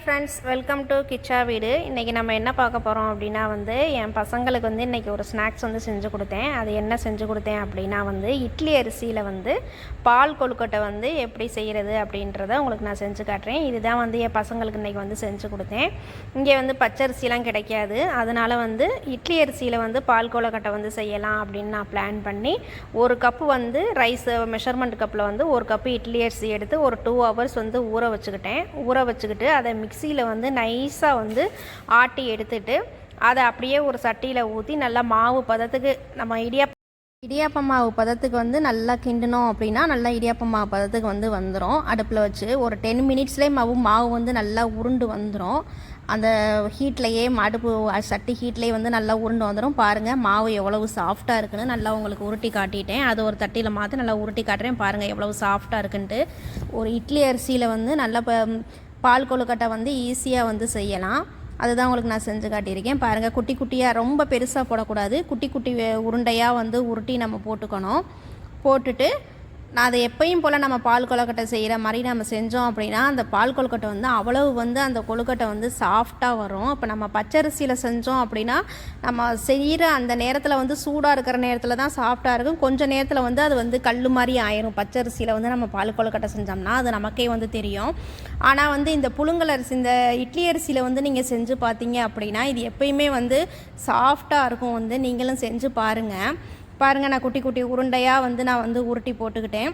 Friends welcome to Kicha வீடு இன்றைக்கி நம்ம என்ன பார்க்க போகிறோம் அப்படின்னா வந்து என் பசங்களுக்கு வந்து இன்றைக்கி ஒரு ஸ்நாக்ஸ் வந்து செஞ்சு கொடுத்தேன். அது என்ன செஞ்சு கொடுத்தேன் அப்படின்னா வந்து இட்லி அரிசியில் வந்து பால் கொழுக்கட்டை வந்து எப்படி செய்கிறது அப்படின்றத உங்களுக்கு நான் செஞ்சு காட்டுறேன். இதுதான் வந்து என் பசங்களுக்கு இன்றைக்கி வந்து செஞ்சு கொடுத்தேன். இங்கே வந்து பச்சரிசிலாம் கிடைக்காது. அதனால் வந்து இட்லி அரிசியில் வந்து பால் கொழுக்கட்டை வந்து செய்யலாம் அப்படின்னு நான் பிளான் பண்ணி ஒரு கப்பு வந்து ரைஸ் மெஷர்மெண்ட் கப்பில் வந்து ஒரு கப்பு இட்லி அரிசி எடுத்து ஒரு டூ ஹவர்ஸ் வந்து ஊற வச்சுக்கிட்டேன். ஊற வச்சுக்கிட்டு அதை மிக்சியில் வந்து நைஸாக வந்து ஆட்டி எடுத்துட்டு அதை அப்படியே ஒரு சட்டியில் ஊற்றி நல்லா மாவு பதத்துக்கு நம்ம இடியாப்ப இடியாப்ப மாவு பதத்துக்கு வந்து நல்லா கிண்டணும் அப்படின்னா நல்லா இடியாப்ப மாவு பதத்துக்கு வந்து வந்துடும் அடுப்பில் வச்சு ஒரு டென் மினிட்ஸ்லேயே மாவு மாவு வந்து நல்லா உருண்டு வந்துடும் அந்த ஹீட்லேயே அடுப்பு சட்டி ஹீட்லேயே வந்து நல்லா உருண்டு வந்துடும் பாருங்கள் மாவு எவ்வளவு சாஃப்டாக இருக்குன்னு நல்லா உங்களுக்கு உருட்டி காட்டிட்டேன். அது ஒரு தட்டியில் மாற்றி நல்லா உருட்டி காட்டுறேன். பாருங்கள் எவ்வளவு சாஃப்டாக இருக்குன்ட்டு. ஒரு இட்லி அரிசியில் வந்து நல்லா ப பால் கொழுக்கட்டை வந்து ஈஸியாக வந்து செய்யலாம். அதுதான் உங்களுக்கு நான் செஞ்சு காட்டியிருக்கேன். பாருங்கள் குட்டி குட்டியாக ரொம்ப பெருசாக போடக்கூடாது. குட்டி குட்டி உருண்டையாக வந்து உருட்டி நம்ம போட்டுக்கணும். போட்டுட்டு நான் அதை எப்பயும் போல் நம்ம பால் கொழுக்கட்டை செய்கிற மாதிரி நம்ம செஞ்சோம் அப்படின்னா அந்த பால் கொழுக்கட்டை வந்து அவ்வளவு வந்து அந்த கொழுக்கட்டை வந்து சாஃப்டாக வரும். இப்போ நம்ம பச்சரிசியில் செஞ்சோம் அப்படின்னா நம்ம செய்கிற அந்த நேரத்தில் வந்து சூடாக இருக்கிற நேரத்தில் தான் சாஃப்டாக இருக்கும். கொஞ்சம் நேரத்தில் வந்து அது வந்து கல் மாதிரி ஆயிரும். பச்சரிசியில் வந்து நம்ம பால் கொழுக்கட்டை செஞ்சோம்னா அது நமக்கே வந்து தெரியும். ஆனால் வந்து இந்த புழுங்கல் அரிசி இந்த இட்லி அரிசியில் வந்து நீங்கள் செஞ்சு பார்த்தீங்க அப்படின்னா இது எப்பயுமே வந்து சாஃப்டாக இருக்கும் வந்து நீங்களும் செஞ்சு பாருங்கள் பாருங்கள் நான் குட்டி குட்டி உருண்டையாக வந்து நான் வந்து உருட்டி போட்டுக்கிட்டேன்.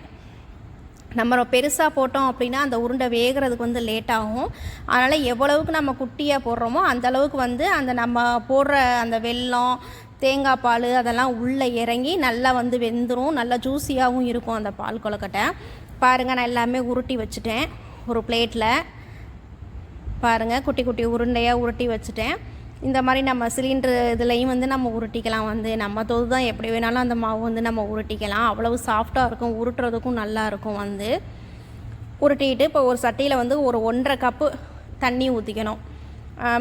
நம்ம பெருசாக போட்டோம் அப்படின்னா அந்த உருண்டை வேகிறதுக்கு வந்து லேட் ஆகும். அதனால் எவ்வளவுக்கு நம்ம குட்டியாக போடுறோமோ அந்த அளவுக்கு வந்து அந்த நம்ம போடுற அந்த வெல்லம் தேங்காய் பால் அதெல்லாம் உள்ளே இறங்கி நல்லா வந்து வெந்துடும் நல்லா ஜூஸியாகவும் இருக்கும் அந்த பால் கொலக்கட்டை பாருங்கள் நான் எல்லாமே உருட்டி வச்சுட்டேன். ஒரு பிளேட்டில் பாருங்கள் குட்டி குட்டி உருண்டையாக உருட்டி வச்சுட்டேன். இந்த மாதிரி நம்ம சிலிண்டர் இதுலேயும் வந்து நம்ம உருட்டிக்கலாம். வந்து நம்ம தொது தான் எப்படி வேணாலும் அந்த மாவு வந்து நம்ம உருட்டிக்கலாம். அவ்வளவு சாஃப்டாக இருக்கும். உருட்டுறதுக்கும் நல்லாயிருக்கும் வந்து. உருட்டிட்டு இப்போ ஒரு சட்டியில் வந்து ஒரு ஒன்றரை கப்பு தண்ணி ஊற்றிக்கணும்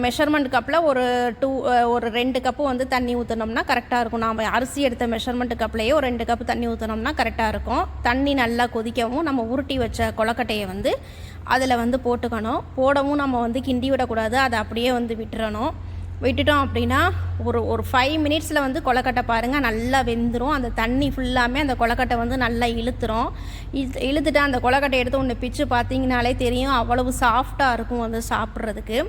மெஷர்மெண்ட் கப்பில் ஒரு டூ ஒரு ரெண்டு கப்பு வந்து தண்ணி ஊற்றினோம்னா கரெக்டாக இருக்கும். நாம் அரிசி எடுத்த மெஷர்மெண்ட் கப்லேயே ஒரு ரெண்டு கப்பு தண்ணி ஊற்றினோம்னா கரெக்டாக இருக்கும். தண்ணி நல்லா கொதிக்கவும் நம்ம உருட்டி வச்ச கொலக்கட்டையை வந்து அதில் வந்து போட்டுக்கணும். போடவும் நம்ம வந்து கிண்டி விடக்கூடாது. அதை அப்படியே வந்து விட்டுறணும். விட்டுட்டோம் அப்படின்னா ஒரு ஒரு ஃபைவ் மினிட்ஸில் வந்து கொலக்கட்டை பாருங்கள் நல்லா வெந்துடும் அந்த தண்ணி ஃபுல்லாமே அந்த கொலக்கட்டை வந்து நல்லா இழுத்துரும். இழு இழுத்துட்டு அந்த கொலக்கட்டை எடுத்து ஒன்று பிச்சு பார்த்தீங்கனாலே தெரியும் அவ்வளவு சாஃப்டாக இருக்கும் வந்து சாப்பிட்றதுக்கு.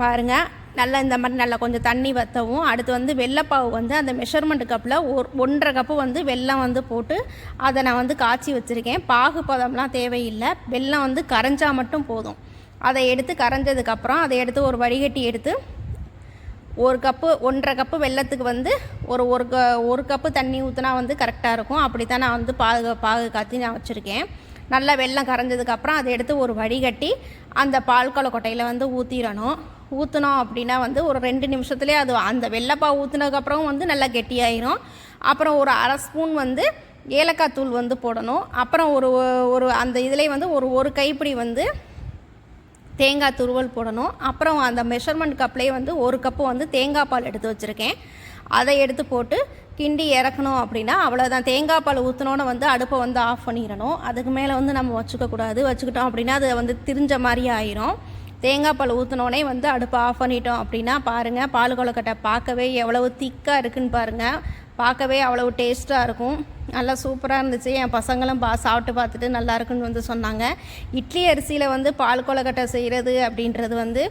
பாருங்கள் நல்லா இந்த மாதிரி நல்லா கொஞ்சம் தண்ணி வற்றவும் அடுத்து வந்து வெள்ளைப்பாவு வந்து அந்த மெஷர்மெண்ட் கப்பில் ஒரு ஒன்றரை கப்பு வந்து வெல்லம் வந்து போட்டு அதை நான் வந்து காய்ச்சி வச்சுருக்கேன். பாகு பதம்லாம் தேவையில்லை. வெல்லம் வந்து கரைஞ்சால் மட்டும் போதும். அதை எடுத்து கரைஞ்சதுக்கப்புறம் அதை எடுத்து ஒரு வடிகட்டி எடுத்து ஒரு கப்பு ஒன்றரை கப்பு வெள்ளத்துக்கு வந்து ஒரு ஒரு க ஒரு கப்பு தண்ணி ஊற்றினா வந்து கரெக்டாக இருக்கும். அப்படி தான் நான் வந்து பாகு பாகு காத்தி நான் வச்சுருக்கேன். நல்லா வெள்ளம் கரைஞ்சதுக்கப்புறம் அதை எடுத்து ஒரு வடிகட்டி அந்த பால் கொட்டையில் வந்து ஊற்றிடணும் ஊற்றினோம் அப்படின்னா வந்து ஒரு ரெண்டு நிமிஷத்துலேயே அது அந்த வெள்ளைப்பாவு ஊற்றினதுக்கப்புறம் வந்து நல்லா கெட்டியாயிரும். அப்புறம் ஒரு அரை ஸ்பூன் வந்து ஏலக்காய் தூள் வந்து போடணும். அப்புறம் ஒரு ஒரு அந்த இதிலே வந்து ஒரு ஒரு கைப்பிடி வந்து தேங்காய் துருவல் போடணும். அப்புறம் அந்த மெஷர்மெண்ட் கப்லேயே வந்து ஒரு கப்பு வந்து தேங்காய் பால் எடுத்து வச்சுருக்கேன். அதை எடுத்து போட்டு கிண்டி இறக்கணும் அப்படின்னா அவ்வளோதான் தேங்காய் பால் ஊற்றினோன்னு வந்து அடுப்பை வந்து ஆஃப் பண்ணிடணும். அதுக்கு மேலே வந்து நம்ம வச்சுக்கக்கூடாது வச்சுக்கிட்டோம் அப்படின்னா அது வந்து திரிஞ்ச மாதிரி ஆயிரும். தேங்காய் பால் ஊற்றினோடனே வந்து அடுப்பை ஆஃப் பண்ணிட்டோம் அப்படின்னா பாருங்கள் பால் கொலக்கட்டை பார்க்கவே எவ்வளவு திக்காக இருக்குன்னு பாருங்கள் பார்க்கவே அவ்வளவு டேஸ்ட்டாக இருக்கும். நல்லா சூப்பராக இருந்துச்சு. என் பசங்களும் பா சாப்பிட்டு பார்த்துட்டு நல்லா இருக்குன்னு வந்து சொன்னாங்க. இட்லி அரிசியில் வந்து பால் கொலக்கட்டை செய்கிறது அப்படின்றது வந்து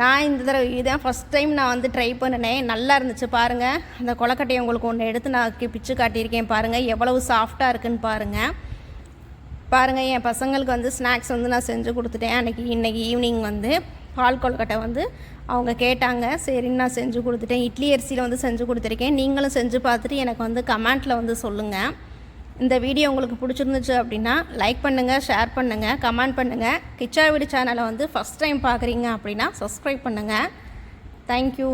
நான் இந்த தடவை இதுதான் ஃபஸ்ட் டைம் நான் வந்து ட்ரை பண்ணினேன். நல்லா இருந்துச்சு பாருங்கள் அந்த கொலக்கட்டையை உங்களுக்கு ஒன்று எடுத்து நான் பிச்சு காட்டியிருக்கேன் பாருங்கள் எவ்வளவு சாஃப்டாக இருக்குன்னு பாருங்கள் பாருங்கள் என் பசங்களுக்கு வந்து ஸ்நாக்ஸ் வந்து நான் செஞ்சு கொடுத்துட்டேன். அன்றைக்கி இன்றைக்கி ஈவினிங் வந்து. பால் கொழுக்கட்டை வந்து அவங்க கேட்டாங்க. சரின்னு நான் செஞ்சு கொடுத்துட்டேன். இட்லி அரிசியில் வந்து செஞ்சு கொடுத்துருக்கேன். நீங்களும் செஞ்சு பார்த்துட்டு எனக்கு வந்து கமெண்ட்டில் வந்து சொல்லுங்கள் இந்த வீடியோ உங்களுக்கு பிடிச்சிருந்துச்சு அப்படின்னா லைக் பண்ணுங்கள் ஷேர் பண்ணுங்கள் கமெண்ட் பண்ணுங்கள் கிச்சா வீடு சேனலை வந்து ஃபஸ்ட் டைம் பார்க்குறீங்க அப்படின்னா சப்ஸ்கிரைப் பண்ணுங்கள் தேங்க்யூ